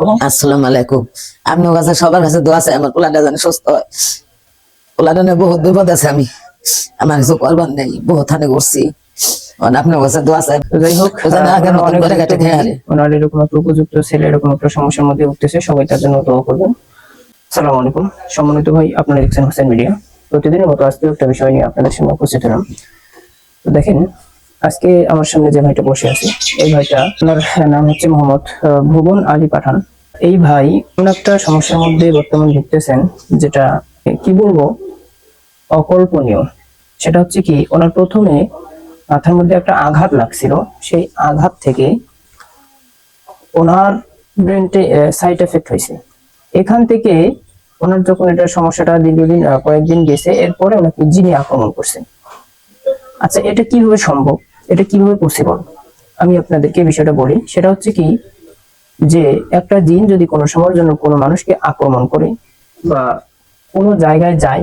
আলাইকুম আসসালামু আলাইকুম। আপনার কাছে সবার কাছে দোয়া আমার পোলাটা যেন সুস্থ হয়। পোলাটা নিয়ে বহুত বিপদ আছে আমি। আমার কিছু করবার নেই বহুত হানে করছি। উপযুক্ত ছেলে এরকম একটা সমস্যার মধ্যে উঠতেছে সবাই তার জন্য দোয়া করবেন। সালাম আলাইকুম। সম্মানিত ভাই আপনারা দেখছেন হোসেন মিডিয়া। প্রতিদিনের মতো আজকে একটা বিষয় নিয়ে আপনাদের সামনে উপস্থিত হলাম। তো দেখেন আজকে আমার সামনে যে ভাইটা বসে আছে, এই ভাইটা, ওনার নাম হচ্ছে মোহাম্মদ ভুবন আলী পাঠান। এই ভাই কোন একটা সমস্যার মধ্যে বর্তমান ভুগতেছেন, যেটা কি বলব, অকল্পনীয়। সেটা হচ্ছে কি, ওনার প্রথমে মাথার মধ্যে একটা আঘাত লাগছিল, সেই আঘাত থেকে ওনার ব্রেনটে সাইড এফেক্ট হয়েছে। এখান থেকে ওনার যখন এটা সমস্যাটা দীর্ঘদিন কয়েকদিন গেছে, এরপরে ওনাকে জিনে আক্রমণ করছে। আচ্ছা এটা কীভাবে সম্ভব? এটা কীভাবে পসিবল আমি আপনাদেরকে বিষয়টা বলি। সেটা হচ্ছে কি, যে একটা জিন যদি কোনো সময়ের জন্য কোনো মানুষকে আক্রমণ করে বা কোনো জায়গায় যায়,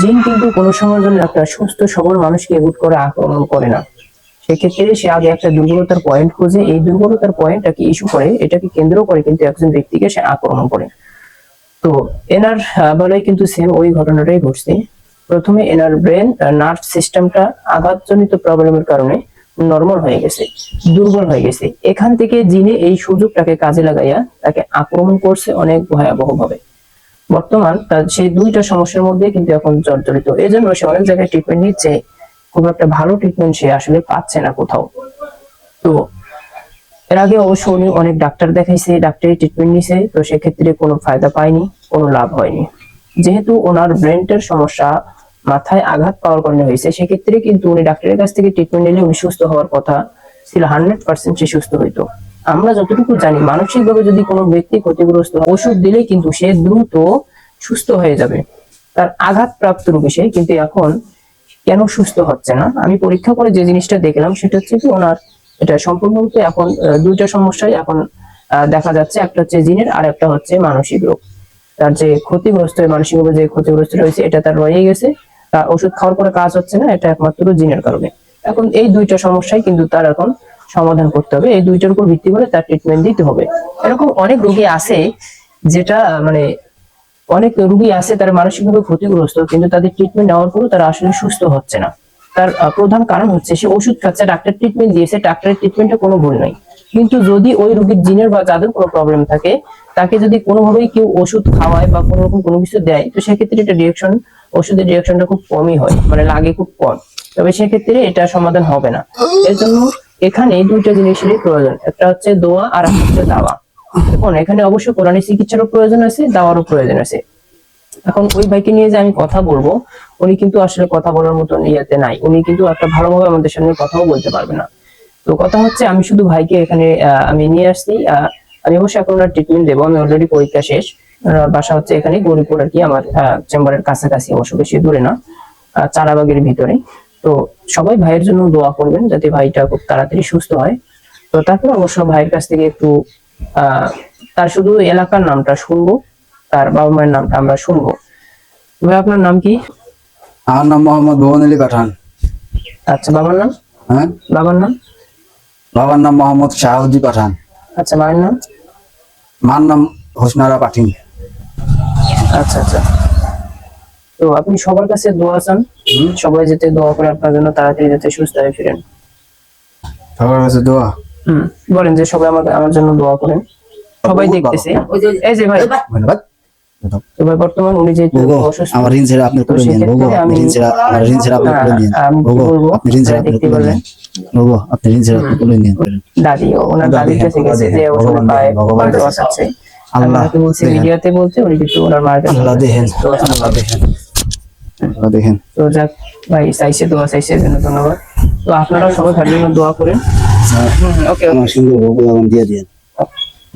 জিন কিন্তু কোনো সময়ের জন্য একটা সুস্থ, সবল মানুষকে হুট করে আক্রমণ করে না। সেক্ষেত্রে সে আগে একটা দুর্বলতার পয়েন্ট খোঁজে। এই দুর্বলতার পয়েন্টটাকে ইস্যু করে? এটাকে কেন্দ্র করে কিন্তু একজন ব্যক্তিকে সে আক্রমণ করে। তো এনার বেলায় কিন্তু সেম ওই ঘটনাটাই ঘটছে। প্রথমে এনার ব্রেন নার্ভ সিস্টেমটা আঘাতজনিত প্রবলেমের কারণে নর্মাল হয়ে গেছে, দুর্বল হয়ে গেছে। এখান থেকে জিনে এই সুযোগটাকে কাজে লাগাইয়া তাকে আক্রমণ করছে অনেক ভয়াবহ ভাবে বর্তমান তার সেই দুইটা সমস্যার মধ্যে কিন্তু এখন জর্জরিত। এই জন্য সে অনেক জায়গায় ট্রিটমেন্ট নিচ্ছে, খুব একটা ভালো ট্রিটমেন্ট সে আসলে পাচ্ছে না কোথাও। তো এর আগে অবশ্য উনি অনেক ডাক্তার দেখাইছে ডাক্তারি ট্রিটমেন্ট নিছে, তো সেক্ষেত্রে কোনো ফায়দা পায়নি, কোনো লাভ হয়নি। যেহেতু ওনার ব্রেনটের সমস্যা, মাথায় আঘাত পাওয়ার কারণে হয়েছে, সেক্ষেত্রে কিন্তু উনি ডাক্তারের কাছ থেকে ট্রিটমেন্ট নিলে উনি সুস্থ হওয়ার কথা। ছিল হান্ড্রেড পার্সেন্ট সে সুস্থ হইতো। আমরা যতটুকু জানি, মানসিকভাবে যদি কোনো ব্যক্তি ক্ষতিগ্রস্ত ওষুধ দিলে কিন্তু সে দ্রুত সুস্থ হয়ে যাবে। তার আঘাত প্রাপ্ত রোগী সে কিন্তু এখন কেন সুস্থ হচ্ছে না? আমি পরীক্ষা করে যে জিনিসটা দেখলাম, সেটা হচ্ছে কি ওনার এটা সম্পূর্ণরূপে এখন দুইটা সমস্যাই এখন দেখা যাচ্ছে, একটা হচ্ছে জিনের আর একটা হচ্ছে মানসিক রোগ। তার যে ক্ষতিগ্রস্ত মানসিকভাবে যে ক্ষতিগ্রস্ত রয়েছে, এটা তার রয়ে গেছে। তার ওষুধ খাওয়ার পরে কাজ হচ্ছে না, এটা একমাত্র জিনের কারণে। এখন এই দুইটা সমস্যাই কিন্তু তার এখন সমাধান করতে হবে। এই দুইটার উপর ভিত্তি করে তার ট্রিটমেন্ট দিতে হবে। এরকম অনেক রোগী আছে যেটা মানে অনেক রোগী আছে তারা মানসিকভাবে ক্ষতিগ্রস্ত, কিন্তু তাদের ট্রিটমেন্ট নেওয়ার পরও তারা আসলে সুস্থ হচ্ছে না। তার প্রধান কারণ হচ্ছে সে ওষুধ খাচ্ছে, ডাক্তার ট্রিটমেন্ট দিয়েছে, ডাক্তারের ট্রিটমেন্টে কোনো ভুল নাই। কিন্তু যদি ওই রোগীর জিনের বা যাদের কোনো প্রবলেম থাকে, তাকে যদি কোনোভাবেই কেউ ওষুধ খাওয়ায় বা কোনো রকম কোনো কিছু দেয়, তো সেক্ষেত্রে এটা রিয়াকশন ওষুধের রিয়াকশনটা খুব কমই হয় মানে লাগে খুব কম। তবে সেক্ষেত্রে এটা সমাধান হবে না। এর জন্য এখানে দুইটা জিনিসেরই প্রয়োজন, একটা হচ্ছে দোয়া আর একটা হচ্ছে দাওয়া। এখন এখানে অবশ্যই কোরআনী চিকিৎসারও প্রয়োজন আছে, দাওয়ারও প্রয়োজন আছে। এখন ওই ভাইকে নিয়ে যে আমি কথা বলব, উনি কিন্তু আসলে কথা বলার মতো নিয়াতে নাই, উনি কিন্তু একটা ভালোভাবে আমাদের সামনে কথাও বলতে পারবে না। তো কথা হচ্ছে আমি শুধু ভাইকে এখানে আমি নিয়ে আসছি। আমি অবশ্যই এখন ওনার ট্রিটমেন্ট দেবো। আমি অলরেডি পরীক্ষা শেষ। বাসা হচ্ছে এখানে গরিপুর আর কি আমার চেম্বারের কাছাকাছি অবশ্য বেশি দূরে না চারাবাগের ভিতরে। তো সবাই ভাইয়ের জন্য দোয়া করবেন যাতে ভাইটা খুব তাড়াতাড়ি সুস্থ হয়। তো তারপর অবশ্য ভাইয়ের কাছ থেকে একটু আহ তার শুধু এলাকার নামটা শুনব তার বাবা মায়ের নামটা আমরা শুনব। ভাই আপনার নাম কি? আমার নাম মোহাম্মদ ভুবন আলী পাঠান। আচ্ছা বাবার নাম? হ্যাঁ? বাবার নাম? বাবার নাম মোহাম্মদ শাহাবুদ্দি পাঠান। আচ্ছা মায়ের নাম? মার নাম হোসনারা পাঠিন। আচ্ছা আচ্ছা। তো আপনি সবার কাছে দোয়া চান সবাই যেতে দোয়া করে আপনার জন্য তাড়াতাড়ি যাতে সুস্থ হয়ে ফিরেন। সবার কাছে দোয়া? হুম বলেন যে সবাই আমার আমার জন্য দোয়া করেন। সবাই দেখতেছে। এই যে ভাই ধন্যবাদ। তো বর্তমান উনি যেহেতু অসুস্থ আমার ঋণ ছেড়ে আপনি করে নিন ভোগো আপনি ঋণ ছেড়ে আমার ঋণ ছেড়ে আপনি করে নিন আহ, আমি কি ভোগো আপনি ঋণ ছেড়ে আপনি করে নিন ভোগো আপনি ঋণ ছেড়ে আপনি করে নিন দাদি ওনার দাদির কাছে হ্যাঁ, গেছে যে হ্যাঁ, ওষুধ পায় ভগবান দোয়া দেখেন। চাচ্ছে আমি আল্লাহ ওনাকে বলছি বলতে উনি কিন্তু ওনার মার কাছে আল্লাহ দেখেন আল্লাহ দেখেন আল্লাহ দেখেন। তো যাক ভাই চাইছে দোয়া চাইছে জন্য ধন্যবাদ। তো আপনারা সবাই জন্য দোয়া করেন। ওকে আমার সঙ্গে ভোগো এখন দিয়ে দিন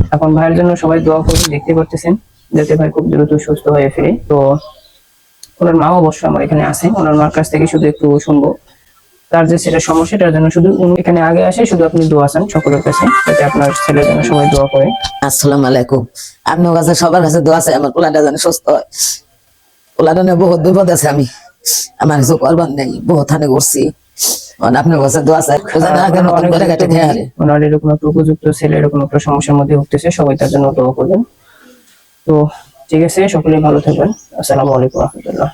এখন ভাইয়ের জন্য সবাই দোয়া করুন দেখতে পারতেছেন। যাতে ভাই খুব দ্রুত সুস্থ হয়ে ফিরে। তো ওনার মা অবশ্য আমার এখানে আছে। ওনার মার কাছ থেকে শুধু একটু শুনব। তার যে সেটা সমস্যাটার জন্য শুধু উনি এখানে আগে আসে শুধু আপনি দোয়া চান সকলের কাছে যাতে আপনার ছেলের জন্য সবাই দোয়া করে। আসসালামু আলাইকুম। আপনার কাছে সবার কাছে দোয়া আছে আমার পোলাটা যেন সুস্থ হয়। পোলাটা নিয়ে বহুত বিপদ আছে আমি। আমার কিছু করবার নেই বহুত হানে করছি। আপনার কাছে দোয়া চাই কেটে ওনার এরকম একটা উপযুক্ত ছেলে এরকম একটা সমস্যার মধ্যে ভুগতেছে সবাই তার জন্য দোয়া করবেন। তো ঠিক আছে সকলে ভালো থাকবেন। আসসালামু আলাইকুম রহমতুল্লাহ।